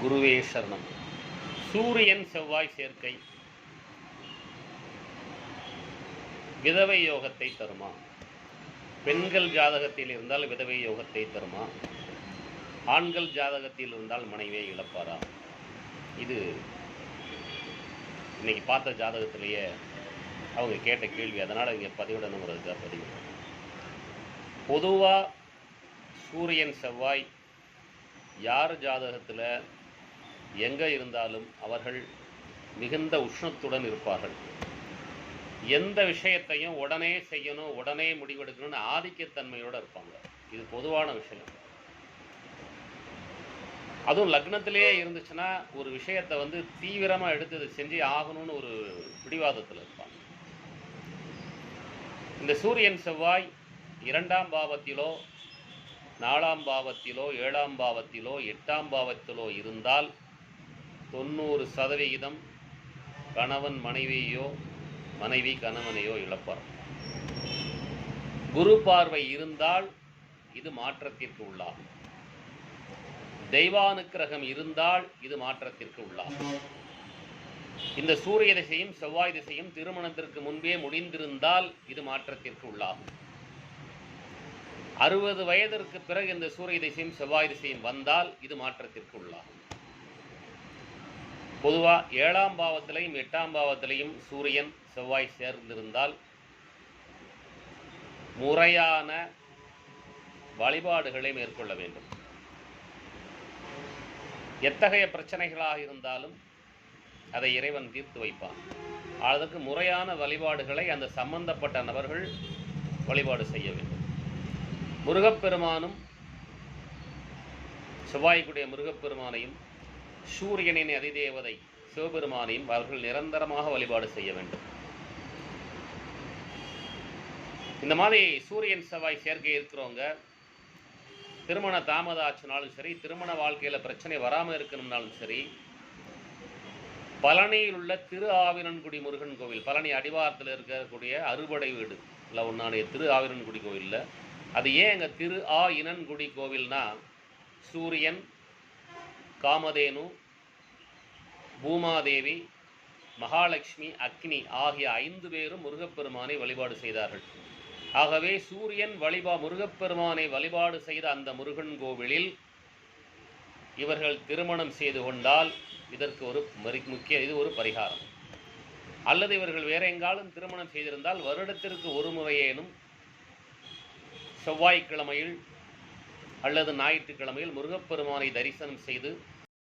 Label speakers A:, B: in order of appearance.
A: குருவே சரணம். சூரியன் செவ்வாய் சேர்க்கை. விதவை யோகத்தை தருமா? பெண்கள் ஜாதகத்தில் இருந்தால் விதவை யோகத்தை தருமா? ஆண்கள் ஜாதகத்தில் இருந்தால் மனைவியை இழப்பாரா? இது இன்னைக்கு பார்த்த ஜாதகத்திலேயே அவங்க கேட்ட கேள்வி. அதனால் இங்கே பதிவிடணுங்கிறதுக்காக பதிவு பொதுவாக சூரியன் செவ்வாய் யார் ஜாதகத்தில் எங்கே இருந்தாலும் அவர்கள் மிகுந்த உஷ்ணத்துடன் இருப்பார்கள். எந்த விஷயத்தையும் உடனே செய்யணும் உடனே முடிவெடுக்கணும்னு ஆதிக்கத்தன்மையோடு இருப்பாங்க. இது பொதுவான விஷயம். அதுவும் லக்னத்திலேயே இருந்துச்சுன்னா ஒரு விஷயத்தை வந்து தீவிரமாக எடுத்து இதை செஞ்சு ஆகணும்னு ஒரு பிடிவாதத்தில் இருப்பாங்க. இந்த சூரியன் செவ்வாய் இரண்டாம் பாவத்திலோ நாலாம் பாவத்திலோ ஏழாம் பாவத்திலோ எட்டாம் பாவத்திலோ இருந்தால் தொண்ணூறு சதவிகிதம் கணவன் மனைவியோ மனைவி கணவனையோ இழப்பார். குரு பார்வை இருந்தால் இது மாற்றத்திற்கு உள்ளாகும். தெய்வானுக்கிரகம் இருந்தால் இது மாற்றத்திற்கு உள்ளாகும். இந்த சூரிய திசையும் செவ்வாய் திசையும் திருமணத்திற்கு முன்பே முடிந்திருந்தால் இது மாற்றத்திற்கு உள்ளாகும். அறுபது வயதிற்கு பிறகு இந்த சூரிய திசையும் செவ்வாய் திசையும் வந்தால் இது மாற்றத்திற்கு உள்ளாகும். பொதுவாக ஏழாம் பாவத்திலையும் எட்டாம் பாவத்திலையும் சூரியன் செவ்வாய் சேர்ந்திருந்தால் முறையான வழிபாடுகளை மேற்கொள்ள வேண்டும். எத்தகைய பிரச்சனைகளாக இருந்தாலும் அதை இறைவன் தீர்த்து வைப்பான். அதற்கு முறையான வழிபாடுகளை அந்த சம்பந்தப்பட்ட நபர்கள் வழிபாடு செய்ய வேண்டும். முருகப்பெருமானும் செவ்வாய்க்குடைய முருகப்பெருமானையும் சூரியனின் அதிதேவதை சிவபெருமானையும் அவர்கள் நிரந்தரமாக வழிபாடு செய்ய வேண்டும். இந்த மாதிரி சூரியன் செவ்வாய் சேர்க்கை இருக்கிறவங்க திருமண தாமதம் ஆச்சுனாலும் சரி திருமண வாழ்க்கையில் பிரச்சனை வராமல் இருக்கணும்னாலும் சரி பழனியில் உள்ள திரு ஆவிரன்குடி முருகன் கோவில் பழனி அடிவாரத்தில் இருக்கக்கூடிய அறுபடை வீடு இல்லை ஒன்றான திரு ஆவிரன்குடி கோவிலில் அது ஏன் எங்கள் திரு ஆ இனன்குடி கோவில்னா சூரியன் காமதேனு பூமாதேவி மகாலட்சுமி அக்னி ஆகிய ஐந்து பேரும் முருகப்பெருமானை வழிபாடு செய்தார்கள். ஆகவே சூரியன் வழிபா முருகப்பெருமானை வழிபாடு செய்த அந்த முருகன் கோவிலில் இவர்கள் திருமணம் செய்து கொண்டால் இதற்கு ஒரு முக்கிய இது ஒரு பரிகாரம். அல்லது இவர்கள் வேற எங்காலும் திருமணம் செய்திருந்தால் வருடத்திற்கு ஒரு முறையேனும் செவ்வாய்க்கிழமையில் அல்லது ஞாயிற்றுக்கிழமையில் முருகப்பெருமானை தரிசனம் செய்து